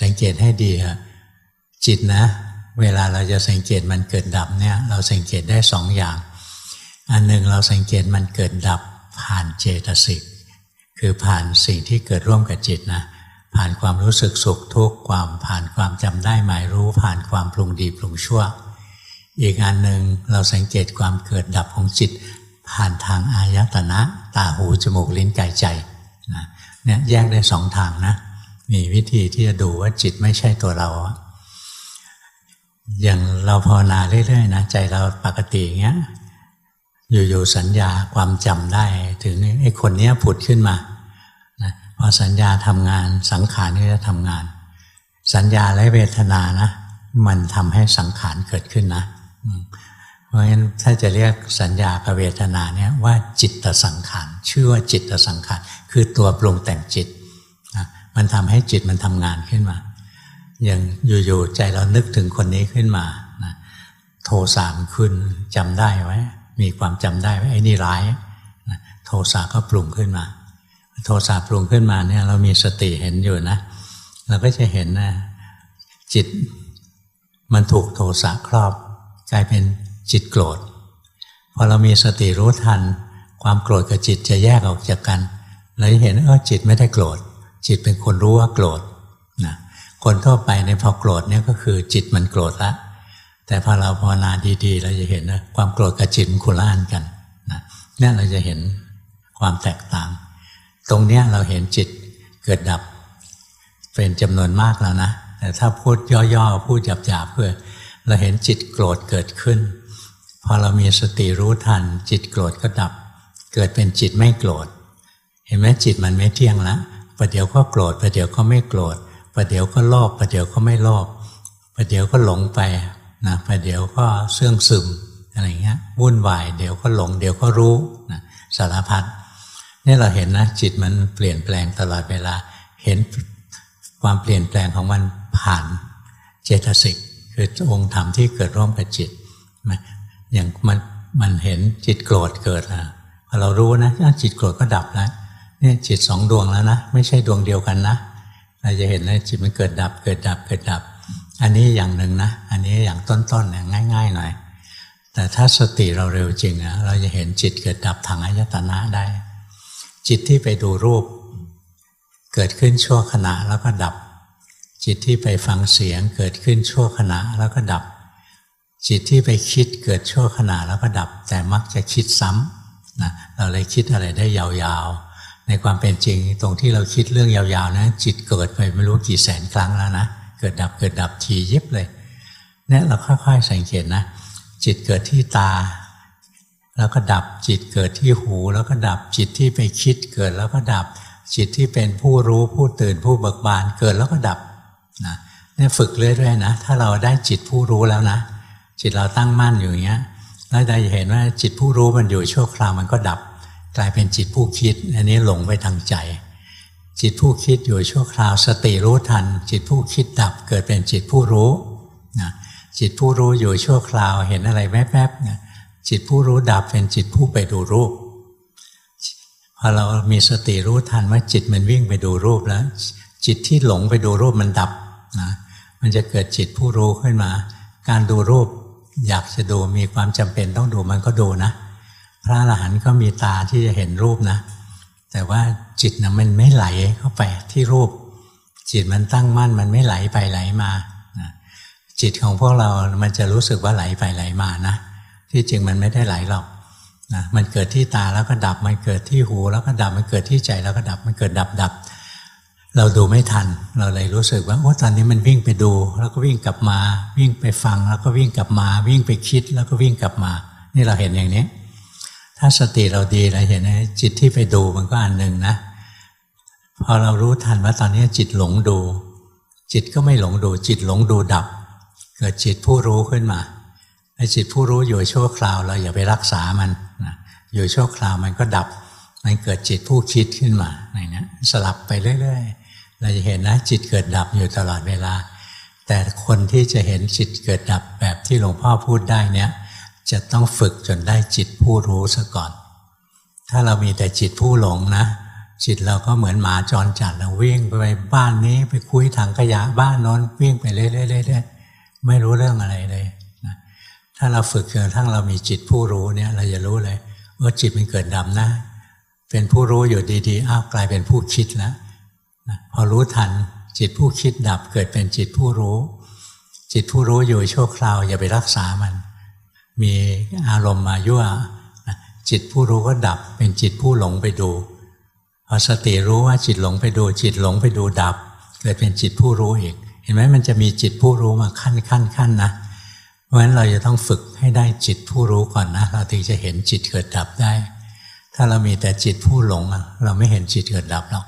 สังเกตให้ดีอะจิตนะ เวลาเราจะสังเกตมันเกิดดับเนี่ย เราสังเกตได้สองอย่าง อันหนึ่งเราสังเกตมันเกิดดับผ่านเจตสิกคือผ่านสิ่งที่เกิดร่วมกับจิตนะผ่านความรู้สึกสุขทุกข์ความผ่านความจำได้หมายรู้ ผ่านความปรุงดีปรุงชั่ว อีกอันหนึ่งเราสังเกตความเกิดดับของจิต ผ่านทางอายตนะ ตาหูจมูกลิ้นกายใจนะเนี่ยแยกได้สองทางนะ มีวิธีที่จะดูว่าจิตไม่ใช่ตัวเรา อย่างเราภาวนาเรื่อยๆนะใจเราปกติอย่างเงี้ย อยู่ๆสัญญาความจำได้ ถึงไอ้คนเนี้ยผุดขึ้นมานะพอสัญญาทำงานสังขารก็จะทำงาน สัญญาและเวทนานะ มันทำให้สังขารเกิดขึ้นนะ เพราะฉะนั้นถ้าจะเรียกสัญญากับเวทนาเนี่ยว่าจิตตสังขารชื่อว่าจิตตสังขารคือตัวปรุงแต่งจิต มันทำให้จิตมันทำงานขึ้นมา อย่างอยู่ๆใจเรานึกถึงคนนี้ขึ้นมานะโทสามขึ้นจำได้ไว้ มีความจำได้ไว่าไอ้นี่ร้ายนะโทสะก็ปรุงขึ้นมา โทสะปรุงขึ้นมาเนี่ยเรามีสติเห็นอยู่นะ เราก็จะเห็นนะจิตมันถูกโทสะครอบกลายเป็นจิตโกรธพอเรามีสติรู้ทัน ความโกรธกับจิตจะแยกออกจากกันเราจะเห็นเออจิตไม่ได้โกรธ จิตเป็นคนรู้ว่าโกรธนะคนทั่วไปในพอโกรธเนี่ยก็คือจิตมันโกรธละ แต่พอเราภาวนาดีๆ เราจะเห็นนะความโกรธกับจิตมันคนละอันกันนะนี่เราจะเห็นความแตกต่าง ตรงเนี้ยเราเห็นจิตเกิดดับเป็นจำนวนมากแล้วนะ แต่ถ้าพูดย่อๆ พูดหยาบๆเพื่อเราเห็นจิตโกรธเกิดขึ้น พอเรามีสติรู้ทัน จิตโกรธก็ดับ เกิดเป็นจิตไม่โกรธ เห็นไหมจิตมันไม่เที่ยงละ ประเดี๋ยวก็โกรธประเดี๋ยวก็ไม่โกรธประเดี๋ยวก็โลภประเดี๋ยวก็ไม่โลภประเดี๋ยวก็หลงไปนะประเดี๋ยวก็เสื่องซึมอะไรเงี้ยวุ่นวายเดี๋ยวก็หลง เดี๋ยวก็รู้นะสารพัดนี่เราเห็นนะจิตมันเปลี่ยนแปลงตลอดเวลา เห็นความเปลี่ยนแปลงของมันผ่านเจตสิกคือองค์ธรรมที่เกิดร่วมกับจิตอย่างมันมันเห็นจิตโกรธเกิดแล้วพอเรารู้นะจิตโกรธก็ดับแล้ว นี่จิตสองดวงแล้วนะ ไม่ใช่ดวงเดียวกันนะเราจะเห็นนะจิตมันเกิดดับ เกิดดับเกิดดับ อันนี้อย่างหนึ่งนะ อันนี้อย่างต้นๆเนี่ยง่ายๆหน่อยแต่ถ้าสติเราเร็วจริงนะเราจะเห็นจิตเกิดดับทางอายตนะได้ จิตที่ไปดูรูป เกิดขึ้นชั่วขณะแล้วก็ดับ จิตที่ไปฟังเสียงเกิดขึ้นชั่วขณะแล้วก็ดับ จิตที่ไปคิดเกิดชั่วขณะแล้วก็ดับ แต่มักจะคิดซ้ำนะเราเลยคิดอะไรได้ยาวๆ ในความเป็นจริงตรงที่เราคิดเรื่องยาวๆนะ จิตเกิดไปไม่รู้กี่แสนครั้งแล้วนะเกิดดับเกิดดับทียิบเลยเนี่ยเราค่อยๆสังเกตนะ จิตเกิดที่ตา แล้วก็ดับจิตเกิดที่หูแล้วก็ดับจิตที่ไปคิดเกิดแล้วก็ดับ จิตที่เป็นผู้รู้ผู้ตื่นผู้เบิกบานเกิดแล้วก็ดับนะเนี่ยฝึกเรื่อยๆนะ ถ้าเราได้จิตผู้รู้แล้วนะ จิตเราตั้งมั่นอยู่อย่างเงี้ยแล้วได้เห็นว่าจิตผู้รู้มันอยู่ชั่วคราวมันก็ดับ กลายเป็นจิตผู้คิด อันนี้หลงไปทางใจ จิตผู้คิดอยู่ชั่วคราวสติรู้ทัน จิตผู้คิดดับเกิดเป็นจิตผู้รู้นะจิตผู้รู้อยู่ชั่วคราวเห็นอะไรแวบๆเนี่ยจิตผู้รู้ดับเป็นจิตผู้ไปดูรูปพอเรามีสติรู้ทันว่าจิตมันวิ่งไปดูรูปแล้ว จิตที่หลงไปดูรูปมันดับนะมันจะเกิดจิตผู้รู้ขึ้นมา การดูรูปอยากจะดูมีความจำเป็นต้องดูมันก็ดูนะ พระอรหันต์ก็มีตาที่จะเห็นรูปนะ แต่ว่าจิตนะมันไม่ไหลเข้าไปที่รูป จิตมันตั้งมั่นมันไม่ไหลไปไหลมาจิตของพวกเรา มันจะรู้สึกว่าไหลไปไหลมานะ ที่จริงมันไม่ได้ไหลหรอกนะมันเกิดที่ตาแล้วก็ดับ มันเกิดที่หูแล้วก็ดับ มันเกิดที่ใจแล้วก็ดับ มันเกิดดับดับ เราดูไม่ทัน เราเลยรู้สึกว่าโอ้ตอนนี้มันวิ่งไปดู แล้วก็วิ่งกลับมา วิ่งไปฟัง แล้วก็วิ่งกลับมา วิ่งไปคิด แล้วก็วิ่งกลับมา นี่เราเห็นอย่างนี้ ถ้าสติเราดีเราเห็นนะจิตที่ไปดูมันก็อันหนึ่งนะ พอเรารู้ทันว่าตอนนี้จิตหลงดู จิตก็ไม่หลงดู จิตหลงดูดับ เกิดจิตผู้รู้ขึ้นมาไอ้จิตผู้รู้อยู่ชั่วคราวเราอย่าไปรักษามันนะอยู่ชั่วคราวมันก็ดับ มันเกิดจิตผู้คิดขึ้นมาอย่างนี้สลับไปเรื่อยๆ เราจะเห็นนะจิตเกิดดับอยู่ตลอดเวลา แต่คนที่จะเห็นจิตเกิดดับแบบที่หลวงพ่อพูดได้เนี่ย จะต้องฝึกจนได้จิตผู้รู้ซะก่อน ถ้าเรามีแต่จิตผู้หลงนะ จิตเราก็เหมือนหมาจรจัดเราวิ่งไปบ้านนี้ไปคุยถังขยะบ้านน้นวิ่งไปเรื่อยๆๆไม่รู้เรื่องอะไรเลยนะถ้าเราฝึกจนกระทั่งเรามีจิตผู้รู้เนี่ย เราจะรู้เลยว่าจิตมันเกิดดับนะ เป็นผู้รู้อยู่ดีๆอ้าวกลายเป็นผู้คิดแล้วนะพอรู้ทันจิตผู้คิดดับเกิดเป็นจิตผู้รู้ จิตผู้รู้อยู่ชั่วคราวอย่าไปรักษามัน มีอารมณ์มายั่วจิตผู้รู้ก็ดับเป็นจิตผู้หลงไปดูพอสติรู้ว่าจิตหลงไปดู จิตหลงไปดูดับ เกิดเป็นจิตผู้รู้อีก เห็นไหมมันจะมีจิตผู้รู้มาขั้นขั้นขั้นนะเพราะฉะนั้นเราจะต้องฝึกให้ได้จิตผู้รู้ก่อนนะเราถึงจะเห็นจิตเกิดดับได้ ถ้าเรามีแต่จิตผู้หลงเราไม่เห็นจิตเกิดดับหรอก